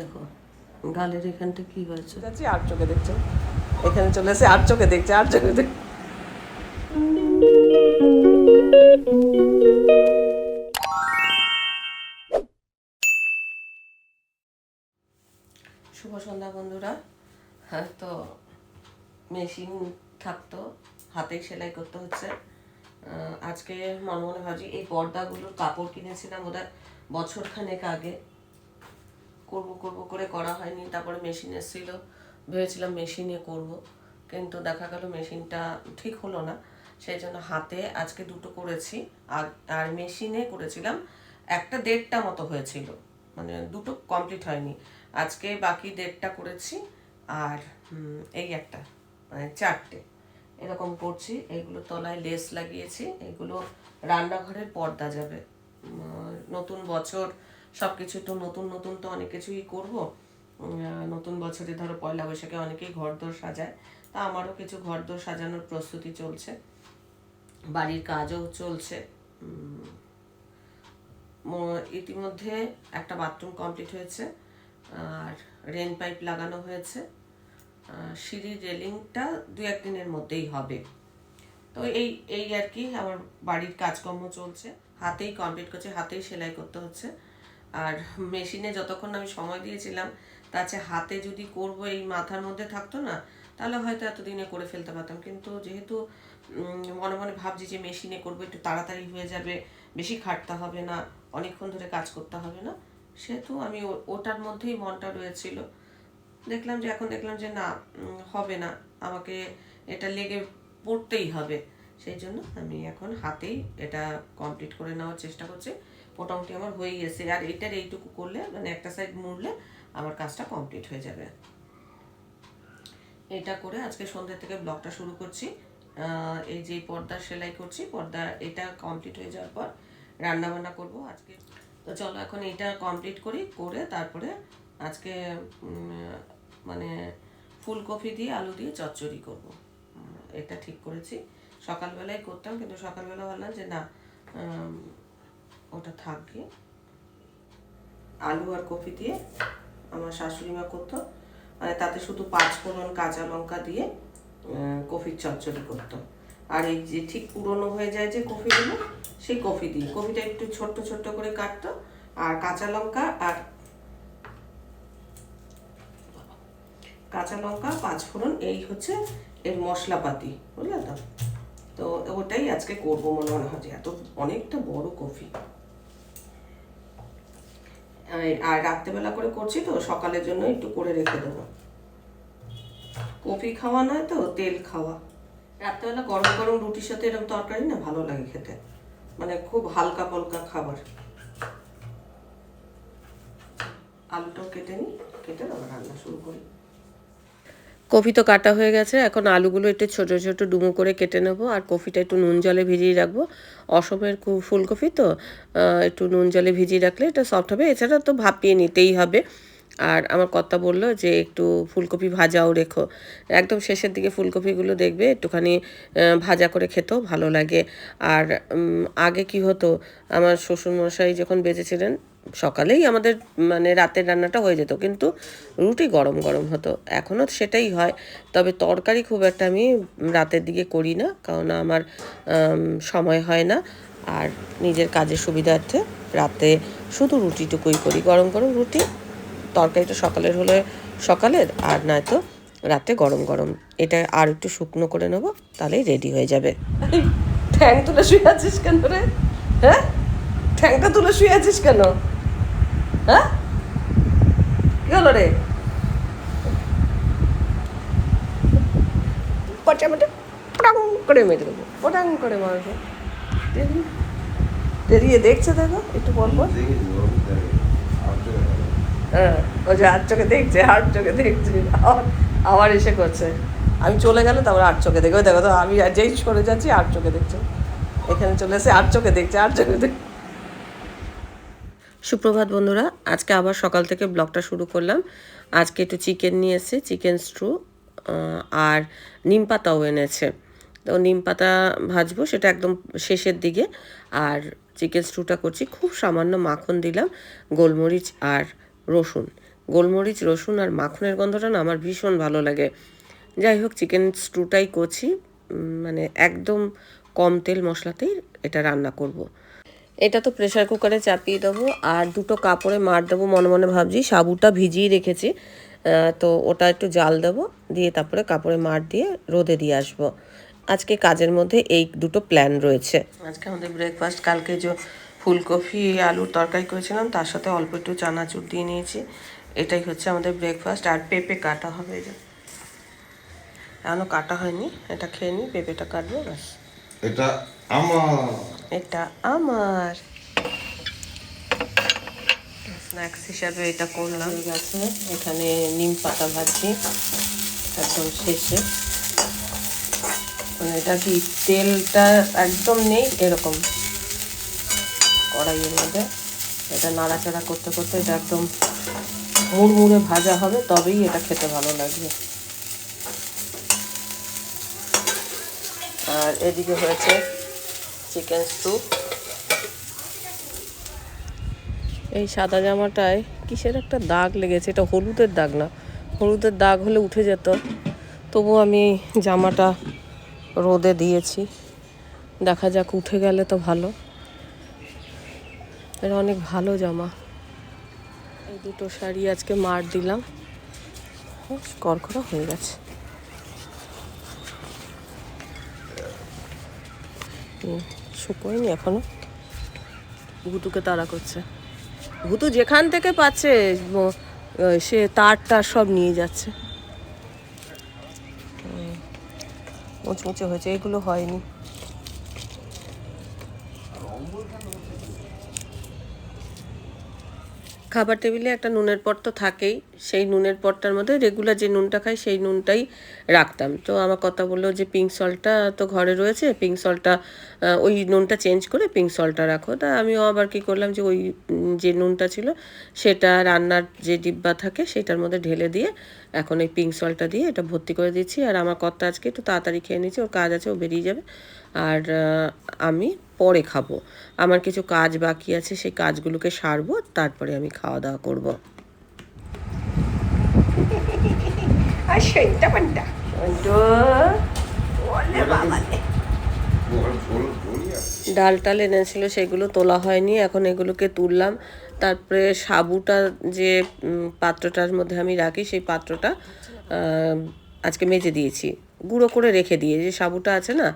দেখো গালের এখানটা কি হয়েছে? যাচ্ছি আর চোখে দেখছে। এখানে চলে এসে আর চোখে দেখছে আর চোখে দেখ শুভ সন্ধ্যা বন্ধুরা। হ্যাঁ তো মেশিন থাকতো হাতেই সেলাই করতে হচ্ছে। আহ, আজকে মনে মনে ভাবছি এই পর্দাগুলোর কাপড় কিনেছিলাম ওটা বছর খানেক আগে। করব করব করে করা হয়নি। তারপরে মেশিন এসেছিল। ভেবেছিলাম মেশিনে করব। কিন্তু দেখা গেল মেশিনটা ঠিক হলো না। সেই জন্য হাতে আজকে দুটো করেছি। আর আর মেশিনে করেছিলাম একটা দেড়টা মতো হয়েছিল। মানে দুটো কমপ্লিট হয়নি। আজকে বাকি দেড়টা করেছি। আর এই একটা মানে চারটে। এরকম করছি। এগুলো তলায় লেস লাগিয়েছি। এগুলো রান্নাঘরের পর্দা যাবে। নতুন বছর সব কিছু তো নতুন নতুন তো অনেক কিছুই করব। নতুন বছরে ধরো পয়লা বৈশাখে অনেকেই ঘরদোর সাজায়। তা আমারও কিছু ঘরদোর সাজানোর প্রস্তুতি চলছে। বাড়ির কাজও চলছে। ইতিমধ্যে একটা বাথরুম কমপ্লিট হয়েছে, আর রেন পাইপ লাগানো হয়েছে। সিঁড়ির রেলিংটা দু একদিনের মধ্যেই হবে। তো এই এই আর কি আমার বাড়ির কাজকর্ম চলছে। হাতেই কমপ্লিট করছে, হাতেই সেলাই করতে হচ্ছে। আর মেশিনে যতক্ষণ আমি সময় দিয়েছিলাম চেয়ে হাতে যদি করব, এই মাথার মধ্যে থাকতো না, তাহলে হয়তো এতদিনে করে ফেলতে পারতাম। কিন্তু যেহেতু মনে মনে ভাবছি যে মেশিনে করব, একটু তাড়াতাড়ি হয়ে যাবে, বেশি খাটতে হবে না, অনেকক্ষণ ধরে কাজ করতে হবে না, সেহেতু আমি ওটার মধ্যেই মনটা রয়েছিল। দেখলাম যে, এখন দেখলাম যে, না হবে না, আমাকে এটা লেগে পড়তেই হবে। সেই জন্য আমি এখন হাতেই এটা কমপ্লিট করে নেওয়ার চেষ্টা করছি। মোটামুটি আমার হয়ে গেছে। আর এটার এইটুকু করলে মানে একটা সাইড মুড়লে আমার কাজটা কমপ্লিট হয়ে যাবে। এটা করে আজকে সন্ধ্যে থেকে ব্লগটা শুরু করছি। এই যে পর্দা সেলাই করছি, পর্দা এটা কমপ্লিট হয়ে যাওয়ার পর রান্না বান্না করব আজকে। তো চলো এখন এটা কমপ্লিট করি, করে তারপরে আজকে মানে ফুলকপি দিয়ে, আলু দিয়ে চচ্চড়ি করব। এটা ঠিক করেছি। সকালবেলায় করতাম, কিন্তু সকালবেলা ভাবলাম যে না ওটা থাকবে। আলু আর কপি দিয়ে আমার শাশুড়ি মা করতো। মানে তাতে শুধু পাঁচ ফোড়ন কাঁচা লঙ্কা দিয়ে কফির চচ্চড়ি করতো। আর এই যে ঠিক পুরনো হয়ে যায় যে কফিগুলো, সেই কফি দিয়ে। কফিটা একটু ছোট্ট ছোট্ট করে কাটতো। আর কাঁচা লঙ্কা আর কাঁচা লঙ্কা, পাঁচ ফোড়ন, এই হচ্ছে এর মশলাপাতি, বুঝলে তো? তো ওটাই আজকে করব মনে মনে হচ্ছে এত, অনেকটা বড় কফি। আর- রাত্রেবেলা করে করছি তো, সকালের জন্য একটু করে রেখে দেবো। কফি খাওয়া নয় তো, তেল খাওয়া। রাত্রেবেলা গরম গরম রুটির সাথে এরকম তরকারি না ভালো লাগে খেতে। মানে খুব হালকা পলকা খাবার। আলুটাও কেটে নিই কেটে তারপর রান্না শুরু করি। কফি তো কাটা হয়ে গেছে, এখন আলুগুলো একটু ছোটো ছোটো ডুমো করে কেটে নেব, আর কফিটা একটু নুন জলে ভিজিয়ে রাখব। অসমের ফুলকপি তো একটু নুন জলে ভিজিয়ে রাখলে এটা সফট হবে, এছাড়া তো ভাপিয়ে নিতেই হবে। আর আমার কর্তা বলল যে একটু ফুলকপি ভাজাও রেখো, একদম শেষের দিকে ফুলকপিগুলো দেখবে, একটুখানি ভাজা করে খেতেও ভালো লাগে। আর আগে কি হতো, আমার শ্বশুরমশাই যখন বেঁচেছিলেন সকালেই আমাদের মানে রাতের রান্নাটা হয়ে যেত। কিন্তু রুটি গরম গরম হতো। এখনও সেটাই হয়। তবে তরকারি খুব একটা আমি রাতের দিকে করি না। কারণ আমার সময় হয় না। আর নিজের কাজের সুবিধার্থে রাতে শুধু রুটিটুকুই করি। গরম গরম রুটি, তরকারিটা সকালের হলে সকালের, আর নয়তো রাতে গরম গরম। এটা আর একটু শুকনো করে নেব তাহলেই রেডি হয়ে যাবে। ঠ্যাং তুলে শুয়ে আছিস কেন রে? হ্যাঁ? ঠ্যাংটা তুলে শুয়ে আছিস কেন? হ্যাঁ? কি হলো রে? পচা পচা পটাং করে মেরে দেবো, পটাং করে মারবো। দেখি দেরিয়ে দেখছে দেখো, একটু পর পর। হ্যাঁ ও যে আর চোখে দেখছে আর চোখে দেখছে। আবার আবার এসে করছে। আমি চলে গেলে তারপর আর চোখে দেখবে। দেখো তো, আমি যেই সরে যাচ্ছি আর চোখে দেখছে। এখানে চলে এসে আর চোখে দেখছে আর চোখে দেখছে। সুপ্রভাত বন্ধুরা, আজকে আবার সকাল থেকে ব্লগটা শুরু করলাম। আজকে একটু চিকেন নিয়ে এসেছে, চিকেন স্ট্রু আর নিম পাতাও এনেছে। তো নিম পাতা ভাজবো, সেটা একদম শেষের দিকে। আর চিকেন স্ট্রুটা করছি, খুব সামান্য মাখন দিলাম, গোলমরিচ আর রসুন। গোলমরিচ, রসুন আর মাখনের গন্ধটা না আমার ভীষণ ভালো লাগে। যাই হোক, চিকেন স্ট্রুটাই করছি মানে একদম কম তেল মশলাতেই এটা রান্না করব। এটা তো প্রেশার কুকারে চাপিয়ে দেবো আর দুটো কাপড়ে মার দেবো মনে মনে ভাবছি। সাবুটা ভিজিয়ে রেখেছি তো ওটা একটু জাল দেবো দিয়ে তারপরে কাপড়ে মার দিয়ে রোদে দিয়ে আসব। আজকে কাজের মধ্যে এই দুটো প্ল্যান রয়েছে। আজকে আমাদের ব্রেকফাস্ট কালকে যে ফুলকপি আলুর তরকারি করেছিলাম তার সাথে অল্প একটু চানাচুর দিয়ে নিয়েছি। এটাই হচ্ছে আমাদের ব্রেকফাস্ট আর পেঁপে কাটা হবে এই এখনও কাটা হয়নি এটা খেয়ে নিই পেঁপেটা কাটবো ব্যাস। এটা আমার। এটা আমার। স্ন্যাক্স হিসাবে এটা করলাম। আছে এখানে নিম পাতা ভাজি। একদম শেষে। মানে এটা কি তেলটা একদম নেই? এরকম। কড়াইয়ের মধ্যে। এটা নাড়াচাড়া করতে করতে এটা একদম মুড়মুড়ে ভাজা হবে তবেই এটা খেতে ভালো লাগবে। আর এদিকে হয়েছে চিকেন স্যুপ। এই সাদা জামাটায় কিসের একটা দাগ লেগেছে? এটা হলুদের দাগ না। হলুদের দাগ হলে উঠে যেত। তবু আমি জামাটা রোদে দিয়েছি। দেখা যাক উঠে গেলে তো ভালো। এটা অনেক ভালো জামা। এই দুটো শাড়ি আজকে মার দিলাম। করকরা হয়ে গেছে। হুম, শুকোয়নি এখনও। ভুতুকে তাড়া করছে। ভুতু যেখান থেকে পাচ্ছে সে তার টার সব নিয়ে যাচ্ছে। মুচমুচে হয়েছে এগুলো হয়নি। খাবার টেবিলে একটা নুনের পট তো থাকেই। সেই নুনের পটটার মধ্যে রেগুলার যে নুনটা খাই, সেই নুনটাই রাখতাম। তো আমার কথা বলল যে, পিঙ্ক সল্টটা তো ঘরে রয়েছে, পিঙ্ক সল্টটা ওই নুনটা চেঞ্জ করে পিঙ্ক সল্টটা রাখো। তা আমিও আবার কি করলাম যে, ওই যে নুনটা ছিল, সেটা রান্নার যে ডিব্বা থাকে, সেটার মধ্যে ঢেলে দিয়ে এখন এই পিঙ্ক সল্টটা দিয়ে এটা ভর্তি করে দিচ্ছি। আর আমার কর্তা আজকে একটু তাড়াতাড়ি খেয়ে নিচ্ছে ওর কাজ আছে, ও বেরিয়ে যাবে। আর আমি পরে খাব। আমার কিছু কাজ বাকি আছে সেই কাজগুলোকে সারবো তারপরে আমি খাওয়া দাওয়া করব। ডাল টাল এনেছিল সেগুলো তোলা হয়নি এখন এগুলোকে তুললাম। তারপরে সাবুটা যে পাত্রটার মধ্যে আমি রাখি সেই পাত্রটা আজকে মেজে দিয়েছি। গুঁড়ো করে রেখে দিয়ে, যে সাবুটা আছে না,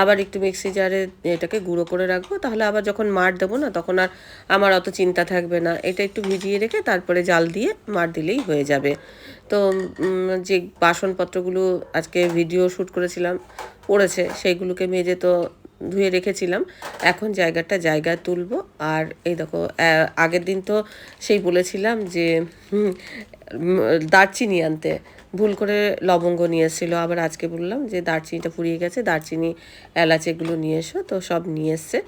আবার একটু মিক্সি জারে এটাকে গুঁড়ো করে রাখব, তাহলে আবার যখন মার দেবো না, তখন আর আমার অত চিন্তা থাকবে না। এটা একটু ভিজিয়ে রেখে তারপরে জাল দিয়ে মার দিলেই হয়ে যাবে। তো যে বাসনপত্রগুলো আজকে ভিডিও শ্যুট করেছিলাম, পড়েছে, সেইগুলোকে মেজে তো ধুয়ে রেখেছিলাম। এখন জায়গাটা জায়গায় তুলবো। আর এই দেখো আগের দিন তো সেই বলেছিলাম যে দারচিনি আনতে। ভুল করে লবঙ্গ নিয়ে এসেছিল আবার আজকে বললাম যে দারচিনিটা ফুরিয়ে গেছে, দারচিনি, এলাচ এগুলো নিয়ে এসো, তো সব নিয়ে এসছে।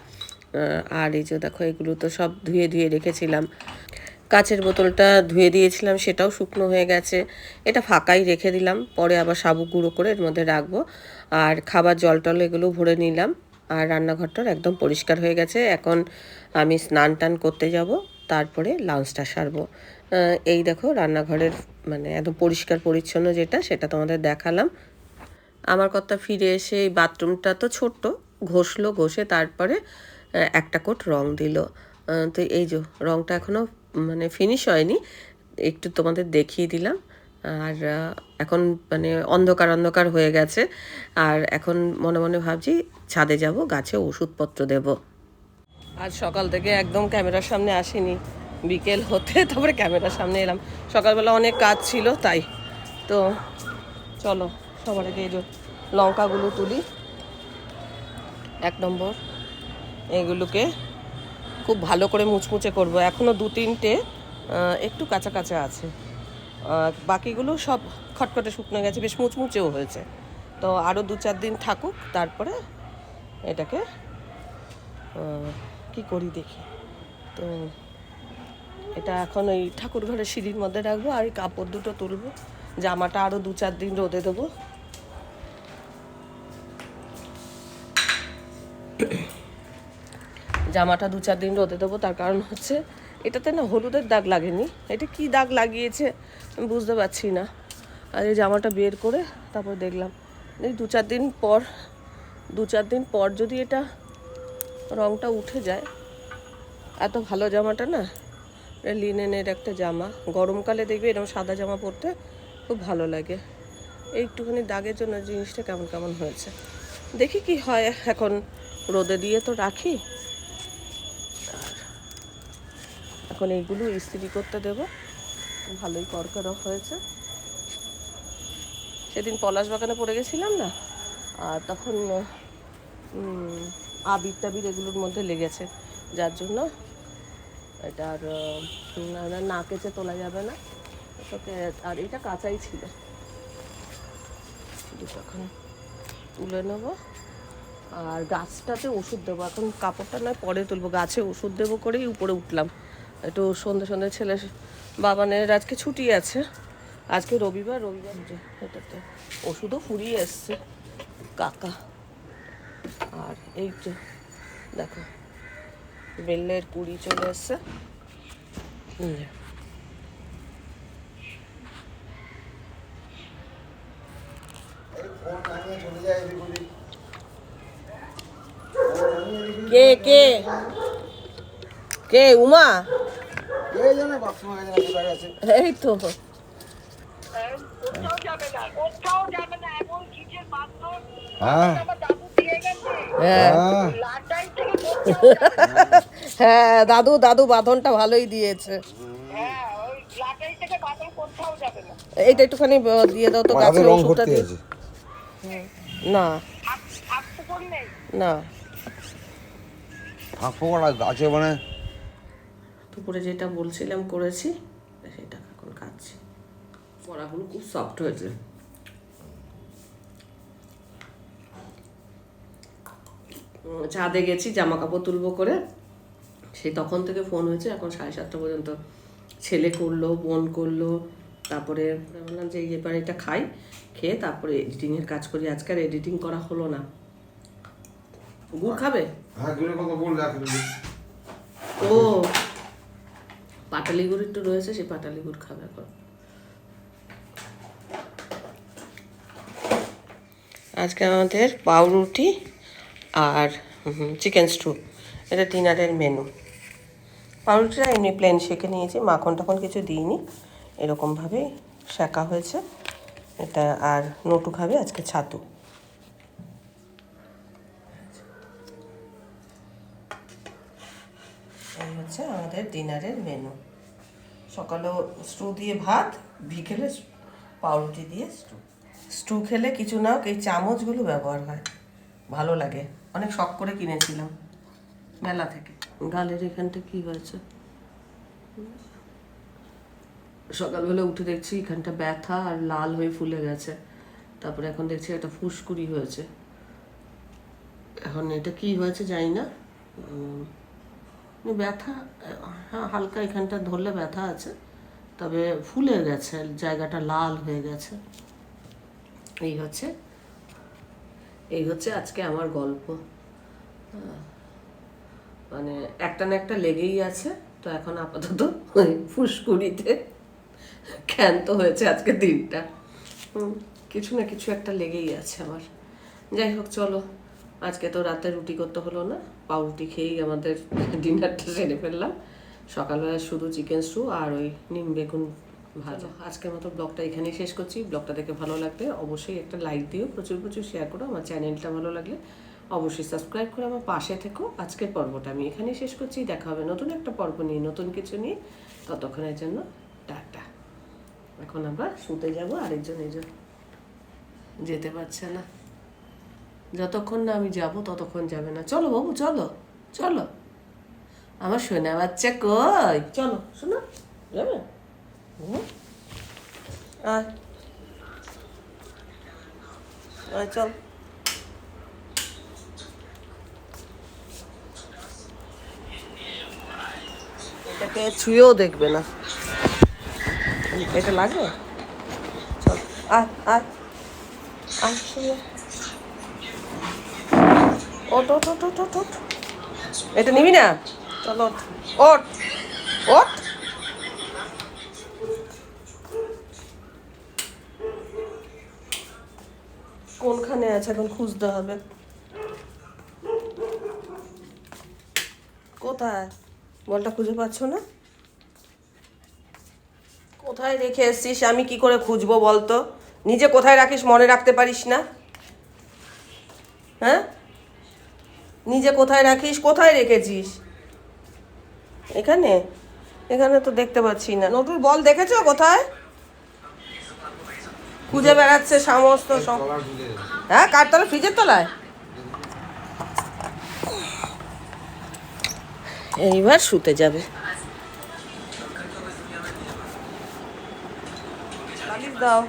আর এই যে দেখো, এগুলো তো সব ধুয়ে ধুয়ে রেখেছিলাম। কাচের বোতলটা ধুয়ে দিয়েছিলাম, সেটাও শুকনো হয়ে গেছে। এটা ফাঁকাই রেখে দিলাম, পরে আবার সাবু গুঁড়ো করে এর মধ্যে রাখব। আর খাবার জল টল এগুলো ভরে নিলাম, আর রান্নাঘরটার একদম পরিষ্কার হয়ে গেছে। এখন আমি স্নান টান করতে যাব, তারপরে লাঞ্চটা সারবো। এই দেখো, রান্নাঘরের মানে একদম পরিষ্কার পরিচ্ছন্ন যেটা, সেটা তোমাদের দেখালাম। আমার কথা ফিরে এসে এই বাথরুমটা তো ছোট্ট, ঘষলো, ঘষে তারপরে একটা কোট রং দিল। তো এই যে রংটা এখনও মানে ফিনিশ হয়নি, একটু তোমাদের দেখিয়ে দিলাম। আর এখন মানে অন্ধকার অন্ধকার হয়ে গেছে। আর এখন মনে মনে ভাবছি ছাদে যাব, গাছে ওষুধপত্র দেব। আজ সকাল থেকে একদম ক্যামেরার সামনে আসিনি। বিকেল হতে তারপরে ক্যামেরার সামনে এলাম। সকালবেলা অনেক কাজ ছিল, তাই। তো চলো, সবার আগে এই যে লঙ্কাগুলো তুলি। এক নম্বর, এগুলোকে খুব ভালো করে মুচমুচে করব। এখনও দু তিনটে একটু কাঁচা কাঁচা আছে। বাকিগুলো সব খটখটে শুকনো গেছে, বেশ মুচমুচেও হয়েছে। তো আরও দু চার দিন থাকুক, তারপরে এটাকে কি করি দেখি। তো এটা এখন ওই ঠাকুর ঘরের সিঁড়ির মধ্যে রাখব আর কাপড় দুটো তুলবো। জামাটা আরও দু চার দিন রোদে দেবো। জামাটা দু চার দিন রোদে দেবো, তার কারণ হচ্ছে এটাতে না হলুদের দাগ লাগেনি। এটা কি দাগ লাগিয়েছে আমি বুঝতে পারছি না। আর এই জামাটা বের করে তারপর দেখলাম। এই দু চার দিন পর, দু চার দিন পর যদি এটা রংটা উঠে যায়, এত ভালো জামাটা না লিনেনের একটা জামা। গরমকালে দেখবে এরকম সাদা জামা পরতে খুব ভালো লাগে। একটুখানি দাগের জন্য জিনিসটা কেমন কেমন হয়েছে? দেখি কি হয় এখন। রোদে দিয়ে তো রাখি। এখন এইগুলো ইস্ত্রি করতে দেব। ভালোই করকরা হয়েছে। সেদিন পলাশ বাগানে পড়ে গেছিলাম না? আর তখন আবির টাবির এগুলোর মধ্যে লেগেছে। যার জন্য এটা আর না- কেচে তোলা যাবে না। এটাকে আর এটা কাঁচাই ছিল। তখন তুলে নেব। আর গাছটাতে ওষুধ দেবো। এখন কাপড়টা নয়, পরে তুলবো। গাছে ওষুধ দেবো করেই উপরে উঠলাম। একটু সন্ধ্যে সন্ধ্যে ছেলে বাবানের আজকে ছুটি আছে। আজকে রবিবার রবিবার যে এটাতে ওষুধও ফুরিয়ে এসছে। কাকা, আর এই যে, দেখো। বেলের কুড়ি চলে এসছে কে কে? কে উমা? এই তো। হ্যাঁ। গেছে হ্যাঁ। হ্যাঁ দাদু দাদু বাঁধনটা ভালোই দিয়েছে। হ্যাঁ ওই লাটাই থেকে বাথরুম কোথাও যাবে না এইটা একটুখানি দিয়ে দাও তো গাছের ওষুধটা দিয়ে। না। না। গাছে মানে দুপুরে যেটা বলছিলাম করেছি সেটা এখন খাচ্ছি। বড়াগুলো খুব সফট হয়েছে। ছাদে গেছি জামা কাপড় তুলবো করে। সেই তখন থেকে ফোন হয়েছে এখন সাড়ে সাতটা পর্যন্ত। ছেলে করল বোন করল তারপরে বললাম যে এবার এটা খাই খেয়ে তারপরে এডিটিংয়ের কাজ করি। আজকে আর এডিটিং করা হলো না। গুড় খাবে? হ্যাঁ ও পাটালি গুড় একটু রয়েছে সেই পাটালি গুড় খাবে এখন। আজকে আমাদের পাউরুটি আর চিকেন স্টু এটা ডিনারের মেনু পাউরুটিটা এমনি প্লেন সেঁকে নিয়েছি, মাখন টাখন কিছু দিইনি এরকমভাবেই শেখা হয়েছে। এটা আর নটু খাবে আজকে ছাতু। এই হচ্ছে আমাদের ডিনারের মেনু সকালেও স্টু দিয়ে ভাত, বিকেলে পাউরুটি দিয়ে স্টু স্টু খেলে কিছু না এই চামচগুলো ব্যবহার হয়। ভালো লাগে। অনেক শখ করে কিনেছিলাম। মেলা থেকে। গালের এখানটা কি হয়েছে? সকালবেলা উঠে দেখছি এখানটা ব্যথা আর লাল হয়ে ফুলে গেছে। তারপরে এখন দেখছি একটা ফুসকুড়ি হয়েছে। এখন এটা কি হয়েছে জানি না। উম, ব্যথা হ্যাঁ হালকা এখানটা ধরলে ব্যথা আছে। তবে ফুলে গেছে জায়গাটা লাল হয়ে গেছে। এই হচ্ছে। এই হচ্ছে আজকে আমার গল্প। মানে একটা না একটা লেগেই আছে, তো এখন আপাতত ওই ফুসকুড়িতে ক্ষান্ত হয়েছে আজকে দিনটা। কিছু না কিছু একটা লেগেই আছে আমার। যাই হোক, চলো, আজকে তো রাতে রুটি করতে হলো না, পাউরুটি খেয়েই আমাদের ডিনারটা সেরে ফেললাম। সকালবেলা শুধু চিকেন স্টু আর ওই নিম বেগুন ভাজা আজকের মতো ব্লগটা এখানেই শেষ করছি। ব্লগটা দেখে ভালো লাগলে অবশ্যই একটা লাইক দিও প্রচুর প্রচুর শেয়ার করো আমার চ্যানেলটা ভালো লাগলে অবশ্যই সাবস্ক্রাইব করে আমার পাশে থেকো। আজকের পর্বটা আমি এখানেই শেষ করছি। দেখা হবে নতুন একটা পর্ব নিয়ে নতুন কিছু নিয়ে। ততক্ষণের জন্য টাটা। এখন আমরা শুতে যাব আরেকজন এই যেতে পারছে না। যতক্ষণ না আমি যাব ততক্ষণ যাবে না। চলো বাবু চলো চলো। আমার সোনা বাচ্চা কই? চলো শোনো যাবে? আয়। আয়, চল। এটাকে ছুঁয়েও দেখবে না। এটা লাগে? চল, আয় আয়। আয় শুয়ে ওট ওট ওট ওট ওট ওট এটা নিবি না? চলো ওট ওট ওঠ। আছে, এখন খুঁজতে হবে। কোথায়? বলটা খুঁজে পাচ্ছ না? কোথায় রেখে এসছিস? আমি কি করে খুঁজবো বলতো? নিজে কোথায় রাখিস মনে রাখতে পারিস না। হ্যাঁ? নিজে কোথায় রাখিস? কোথায় রেখেছিস? এখানে? এখানে তো দেখতে পাচ্ছি না। নটুর বল দেখেছ কোথায়? খুঁজে বেড়াচ্ছে সমস্ত। হ্যাঁ কার তলায় ফ্রিজের তলায় এইবার শুতে যাবে দাও?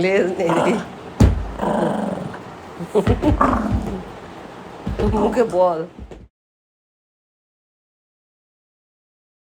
লেজ নেই রে। মুখে বল